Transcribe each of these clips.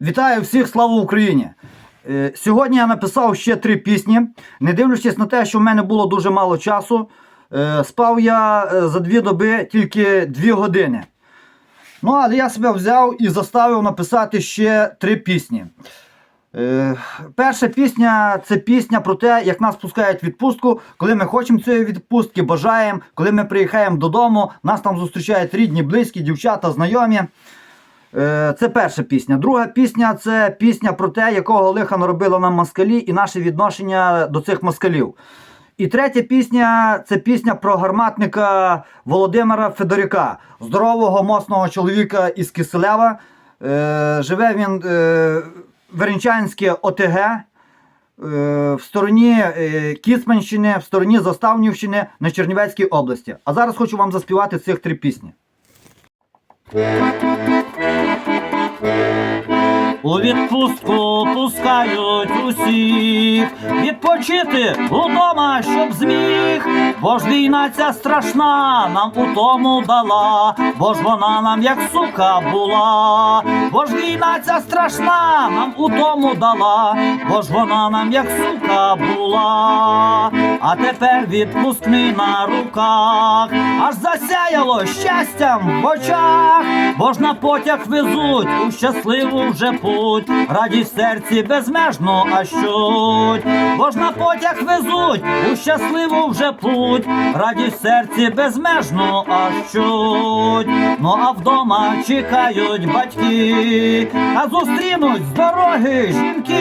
Вітаю всіх, слава Україні! Е, Сьогодні я написав ще три пісні. Не дивлячись на те, що в мене було дуже мало часу, е, спав я е, за дві доби тільки дві години. Ну, але я себе взяв і заставив написати ще три пісні. Перша пісня це пісня про те, як нас пускають відпустку, коли ми хочемо цієї відпустки, бажаємо, коли ми приїхаємо додому, нас там зустрічають рідні, близькі, дівчата, знайомі. Е, Це перша пісня. Друга пісня це пісня про те, якого лиха наробили нам москалі і наше відношення до цих москалів. І третя пісня це пісня про гарматника Володимира Федорюка, здорового, моцного чоловіка із Киселева. Е, живе він е, Веренчанське ОТГ. В стороні е, Кіцманщини, в стороні Заставнівщини на Чернівецькій області. А зараз хочу вам заспівати цих три пісні. У відпустку пускають усіх. Відпочити удома, щоб зміг. Бо ж війна ця страшна нам у тому дала, бо ж вона нам як сука була, бо ж війна ця страшна нам у тому дала, бо ж вона нам як сука була. А тепер відпускний на руках, аж засяяло щастям в очах, бо ж на потяг везуть у щасливу вже путь, радість в серці безмежно ащуть, бо ж на потяг везуть у щасливу вже путь, радість серці безмежно ащуть. Ну а вдома чекають батьки, а зустрінуть з дороги жінки,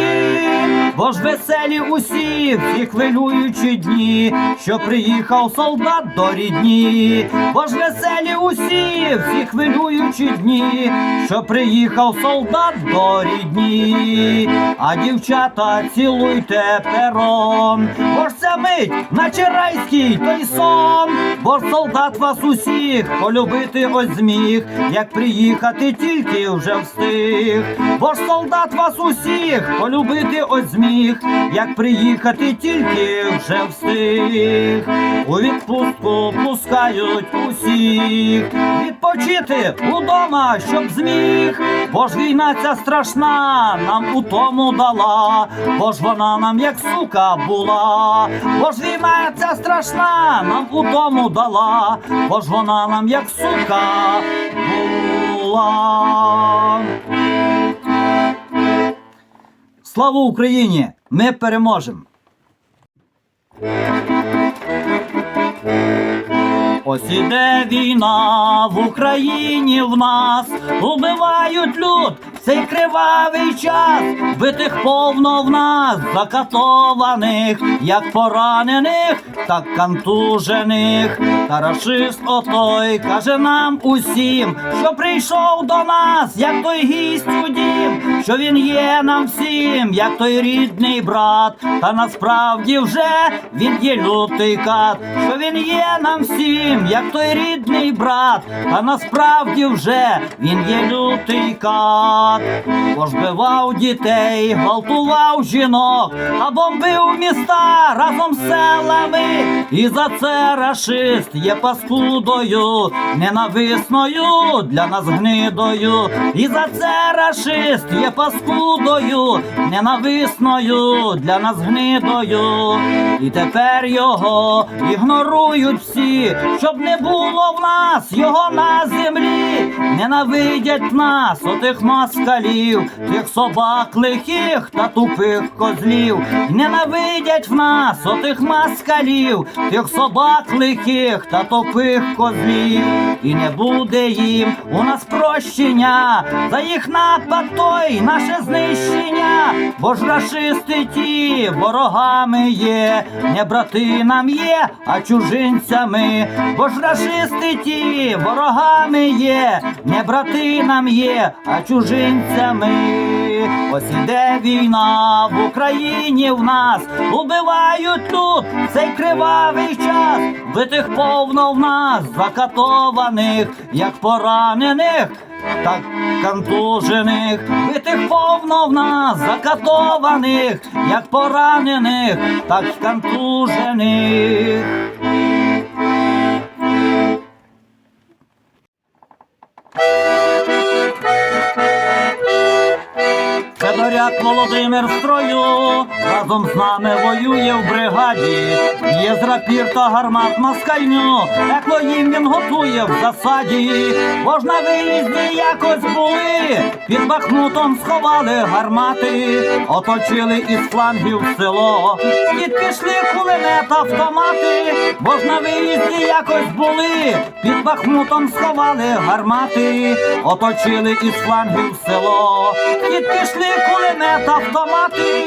бо ж веселі усі, всі хвилюючі дні, що приїхав солдат до рідні, бо ж веселі усі, всі хвилюючі дні, що приїхав солдат до рідні, а дівчата цілуйте пером, бо ж ця мить, наче райський той сон, бо ж солдат вас усіх полюбити ось зміг, як приїхати тільки вже встиг, бо ж солдат вас усіх полюбити ось зміг, як приїхати тільки вже встиг, у відпустку пускають усіх, відпочити удома, щоб зміг, бо ж війна ця страшна нам у тому дала, бо ж вона нам як сука була, бо ж війна ця страшна нам у тому дала, бо ж вона нам як сука була. Слава Україні! Ми переможемо! Ось іде війна в Україні в нас, убивають люд цей кривавий час, битих повно в нас, закатованих, як поранених, так контужених. Та рашист отой каже нам усім, що прийшов до нас, як той гість у дім, що він є нам всім, як той рідний брат, та насправді вже він є лютий кат, що він є нам всім, як той рідний брат, та насправді вже він є лютий кат, пожбивав дітей, гвалтував жінок, а бомбив міста разом з селами, і за це рашист є паскудою, ненависною для нас гнидою, і за це рашист є паскудою, ненависною для нас гнидою, і тепер його ігнорують всі, щоб не було в нас його на землі, ненавидять нас, отих москалів, тих собак лихих та тупих козлів, ненавидять в нас, отих москалів, тих собак лихих та тупих козлів, і не буде їм у нас прощення за їх напад той наше знищення, бо ж рашисти ті ворогами є, не брати нам є, а чужинцями, бо ж рашисти ті ворогами є, не брати нам є, а чужинцями. Ось іде війна в Україні в нас, убивають тут цей кривавий час, битих повно в нас, закатованих, як поранених. Так контужених, битих повно в нас, закатованих, як поранених, так контужених. Володимир в строю, разом з нами воює в бригаді. Є з рапір та гармат москальню, пекло їм він готує в засаді. Бо ж виїзді якось були, під Бахмутом сховали гармати, оточили із флангів село. Під пішли кулемет автомати, бо ж виїзді якось були, під Бахмутом сховали гармати, оточили із флангів село. Під пішли кулемет автомати.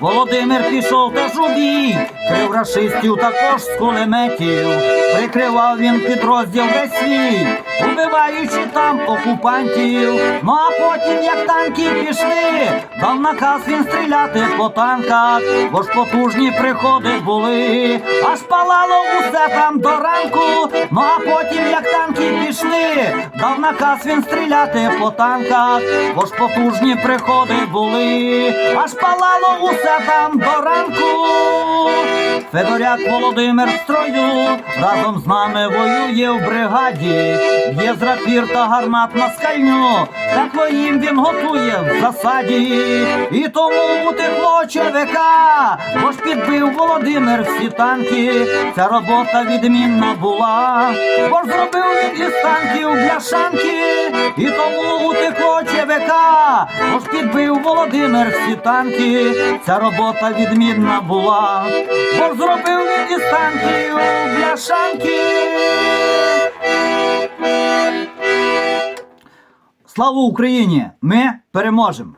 Володимир пішов теж у бій, крив рашистів також з кулеметів. Прикривав він підрозділ весь свій, убиваючи там окупантів. Ну а потім, як танки пішли, дав наказ він стріляти по танках, бо ж потужні приходи були, аж палало усе там до ранку. Ну а потім, як танки пішли, дав наказ він стріляти по танках, бо ж потужні приходи були, аж палало усе там до ранку. Федоряк Володимир строю, разом з нами воює в бригаді, є з рапір та гармат на скальню, так їм він готує в засаді, і тому утекло ЧВК, бо ж підбив Володимир всі танки, ця робота відмінна була, бо ж зробив він із танків бляшанки, і тому утекло ЧВК, бо ж підбив Володимир всі танки, ця робота відмінна була, бо зробив він із танків бляшанки. Слава Україні! Ми переможемо!